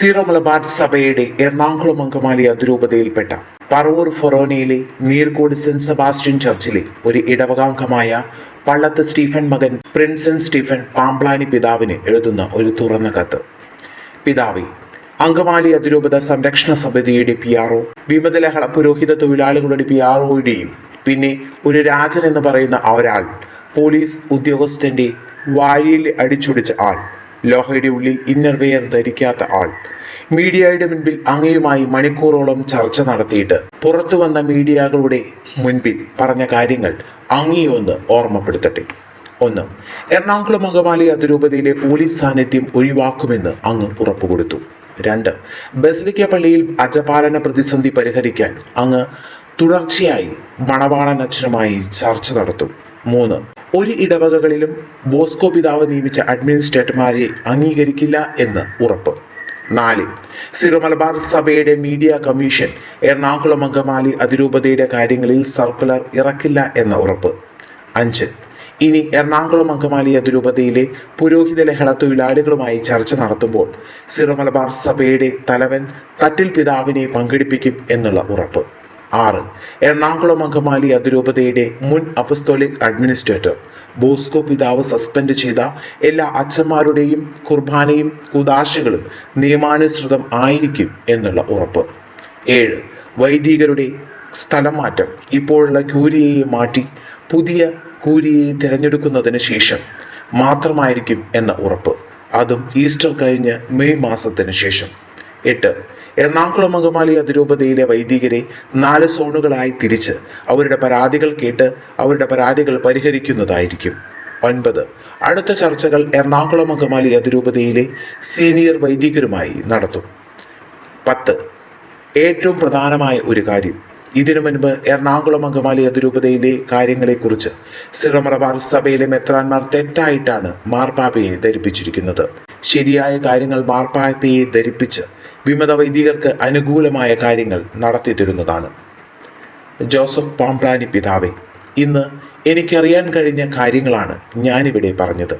Zero Malabar സഭയുടെ എറണാകുളം അങ്കമാലി അതിരൂപതയിൽപ്പെട്ട പറവൂർ ഫൊറോനയിലെ നീർകോട് സെന്റ് സെബാസ്റ്റ്യൻ ചർച്ചിലെ ഒരു ഇടവകാംഗമായ പള്ളത്ത് സ്റ്റീഫൻ മകൻ പ്രിൻസൻ സ്റ്റീഫൻ പാമ്പ്ലാനി പിതാവിന് എഴുതുന്ന ഒരു തുറന്ന കത്ത്. പിതാവി അങ്കമാലി അതിരൂപത സംരക്ഷണ സമിതിയുടെ പി ആർ ഒ വിമതലഹള പുരോഹിത തൊഴിലാളികളുടെ പി ആർ ഒയുടെയും പിന്നെ ഒരു രാജൻ എന്ന് പറയുന്ന ഒരാൾ പോലീസ് ഉദ്യോഗസ്ഥന്റെ വായിൽ അടിച്ചൊടിച്ച ആൾ. ലോഹയുടെ ഉള്ളിൽ ഇന്നർ വെയർ ധരിക്കാത്ത ആൾ. മീഡിയയുടെ മുൻപിൽ അങ്ങയുമായി മണിക്കൂറോളം ചർച്ച നടത്തിയിട്ട് പുറത്തു വന്ന മീഡിയകളുടെ മുൻപിൽ പറഞ്ഞ കാര്യങ്ങൾ അങ്ങയൊന്ന് ഓർമ്മപ്പെടുത്തട്ടെ. ഒന്ന് എറണാകുളം അങ്കമാലി അതിരൂപതയിലെ പോലീസ് സാന്നിധ്യം ഒഴിവാക്കുമെന്ന് അങ്ങ് ഉറപ്പുകൊടുത്തു. രണ്ട് ബസലിക്ക പള്ളിയിൽ അജപാലന പ്രതിസന്ധി പരിഹരിക്കാൻ അങ്ങ് തുടർച്ചയായി മണവാളൻ ചർച്ച നടത്തും. മൂന്ന് ഒരു ഇടവകകളിലും ബോസ്കോ പിതാവ് നിയമിച്ച അഡ്മിനിസ്ട്രേറ്റർമാരെ അംഗീകരിക്കില്ല എന്ന് ഉറപ്പ്. നാല് സിറോ മലബാർ സഭയുടെ മീഡിയ കമ്മീഷൻ എറണാകുളം അങ്കമാലി അതിരൂപതയുടെ കാര്യങ്ങളിൽ സർക്കുലർ ഇറക്കില്ല എന്ന ഉറപ്പ്. അഞ്ച് ഇനി എറണാകുളം അങ്കമാലി അതിരൂപതയിലെ പുരോഹിത ലഹള തൊഴിലാളികളുമായി ചർച്ച നടത്തുമ്പോൾ സിറോ മലബാർ സഭയുടെ തലവൻ തട്ടിൽ പിതാവിനെ പങ്കെടുപ്പിക്കും എന്നുള്ള ഉറപ്പ്. ആറ്. എറണാകുളം അങ്കമാലി അതിരൂപതയുടെ മുൻ അപ്പസ്തോലിക് അഡ്മിനിസ്ട്രേറ്റർ. ബോസ്കോ പിതാവ് സസ്പെൻഡ് ചെയ്ത എല്ലാ അച്ഛന്മാരുടെയും കുർബാനയും കുദാശകളും നിയമാനുസൃതം ആയിരിക്കും എന്നുള്ള ഉറപ്പ്. ഏഴ്. വൈദികരുടെ സ്ഥലം മാറ്റം ഇപ്പോഴുള്ള ക്യൂരിയയെ മാറ്റി പുതിയ കൂരിയെ തിരഞ്ഞെടുക്കുന്നതിന് ശേഷം മാത്രമായിരിക്കും എന്ന ഉറപ്പ്. അതും ഈസ്റ്റർ കഴിഞ്ഞ് മെയ് മാസത്തിന് ശേഷം. എട്ട്. എറണാകുളം അങ്കമാലി അതിരൂപതയിലെ വൈദികരെ നാല് സോണുകളായി തിരിച്ച് അവരുടെ പരാതികൾ കേട്ട് അവരുടെ പരാതികൾ പരിഹരിക്കുന്നതായിരിക്കും. ഒൻപത്. അടുത്ത ചർച്ചകൾ എറണാകുളം അങ്കമാലി അതിരൂപതയിലെ സീനിയർ വൈദികരുമായി നടത്തും. പത്ത്. ഏറ്റവും പ്രധാനമായ ഒരു കാര്യം. ഇതിനു മുൻപ് എറണാകുളം അങ്കമാലി അതിരൂപതയിലെ കാര്യങ്ങളെക്കുറിച്ച് സിറമറബാർ സഭയിലെ മെത്രാന്മാർ തെറ്റായിട്ടാണ് മാർപ്പാപ്പയെ ധരിപ്പിച്ചിരിക്കുന്നത്. ശരിയായ കാര്യങ്ങൾ മാർപ്പാപ്പയെ ധരിപ്പിച്ച് വിമത വൈദികർക്ക് അനുകൂലമായ കാര്യങ്ങൾ നടത്തിത്തരുന്നതാണ്. ജോസഫ് പാംപ്ലാനി പിതാവെ ഇന്ന് എനിക്കറിയാൻ കഴിഞ്ഞ കാര്യങ്ങളാണ് ഞാനിവിടെ പറഞ്ഞത്.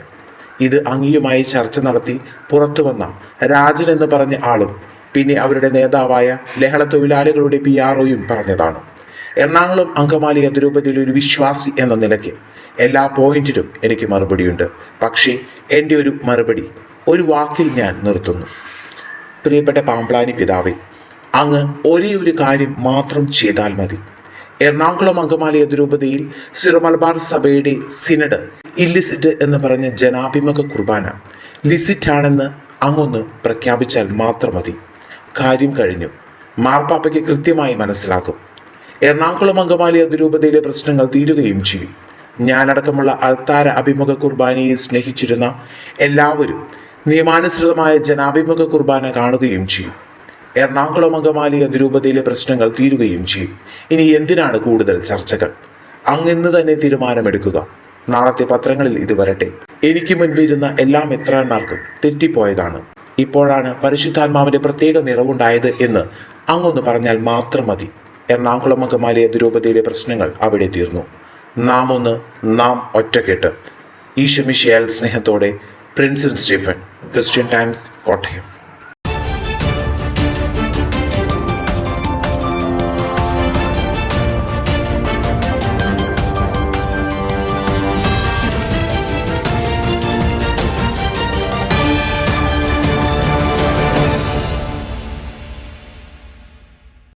ഇത് അങ്ങിയുമായി ചർച്ച നടത്തി പുറത്തു വന്ന രാജൻ എന്ന് പറഞ്ഞ ആളും പിന്നെ അവരുടെ നേതാവായ ലഹള തൊഴിലാളികളുടെ പി ആർഒയും പറഞ്ഞതാണ്. എറണാകുളം അങ്കമാലി അതിരൂപതയിൽ ഒരു വിശ്വാസി എന്ന നിലയ്ക്ക് എല്ലാ പോയിന്റിലും എനിക്ക് മറുപടിയുണ്ട്. പക്ഷേ എന്റെ ഒരു മറുപടി ഒരു വാക്കിൽ ഞാൻ നിർത്തുന്നു. പ്രിയപ്പെട്ട പാമ്പ്ലാനി പിതാവേ അങ്ങ് ഒരേ ഒരു കാര്യം മാത്രം ചെയ്താൽ മതി. എറണാകുളം അങ്കമാലി അതിരൂപതയിൽ സിറമലബാർ സഭയുടെ സിനഡ് ഇല്ലിസിറ്റ് എന്ന് പറഞ്ഞ ജനാഭിമുഖ കുർബാന ലിസിറ്റ് ആണെന്ന് അങ്ങൊന്ന് പ്രഖ്യാപിച്ചാൽ മാത്രം മതി. കാര്യം കഴിഞ്ഞു. മാർപ്പാപ്പയ്ക്ക് കൃത്യമായി മനസ്സിലാക്കും എറണാകുളം അങ്കമാലി അതിരൂപതയിലെ പ്രശ്നങ്ങൾ തീരുകയും ചെയ്യും. ഞാനടക്കമുള്ള അൾത്താര അഭിമുഖ കുർബാനയെ സ്നേഹിച്ചിരുന്ന എല്ലാവരും നിയമാനുസൃതമായ ജനാഭിമുഖ കുർബാന കാണുകയും ചെയ്യും. എറണാകുളം അങ്കമാലി അതിരൂപതയിലെ പ്രശ്നങ്ങൾ തീരുകയും ചെയ്യും. ഇനി എന്തിനാണ് കൂടുതൽ ചർച്ചകൾ? അങ്ങിന്ന് തന്നെ തീരുമാനമെടുക്കുക. നാളത്തെ പത്രങ്ങളിൽ ഇത് വരട്ടെ. എനിക്ക് മുൻപിരുന്ന എല്ലാ മിത്രാന്മാർക്കും തെറ്റിപ്പോയതാണ്. ഇപ്പോഴാണ് പരിശുദ്ധാത്മാവിന്റെ പ്രത്യേക നിറവുണ്ടായത് എന്ന് അങ്ങൊന്ന് പറഞ്ഞാൽ മാത്രം മതി. എറണാകുളം അങ്കമാലി അതിരൂപതയിലെ പ്രശ്നങ്ങൾ അവിടെ തീർന്നു. നാം ഒന്ന് നാം ഒറ്റക്കെട്ട്. ഈശമിഷയാൽ സ്നേഹത്തോടെ Prinson Stephen. Christian Times got him.